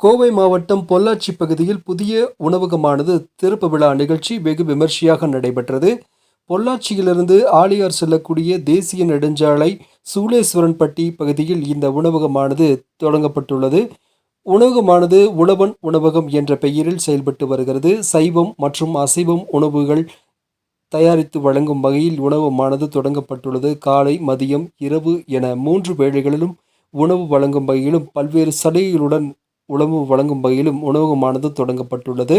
கோவை மாவட்டம் பொள்ளாச்சி பகுதியில் புதிய உணவகமானது திறப்பு விழா நிகழ்ச்சி வெகு விமர்சையாக நடைபெற்றது. பொள்ளாச்சியிலிருந்து ஆலியார் செல்லக்கூடிய தேசிய நெடுஞ்சாலை சூளேஸ்வரன்பட்டி பகுதியில் இந்த உணவகமானது தொடங்கப்பட்டுள்ளது. உணவகமானது உழவன் உணவகம் என்ற பெயரில் செயல்பட்டு வருகிறது. சைவம் மற்றும் அசைவம் உணவுகள் தயாரித்து வழங்கும் வகையில் உணவகமானது தொடங்கப்பட்டுள்ளது. காலை மதியம் இரவு என மூன்று வேளைகளிலும் உணவு வழங்கும் வகையிலும் பல்வேறு சலுகைகளுடன் உணவு வழங்கும் வகையிலும் உணவகமானது தொடங்கப்பட்டுள்ளது.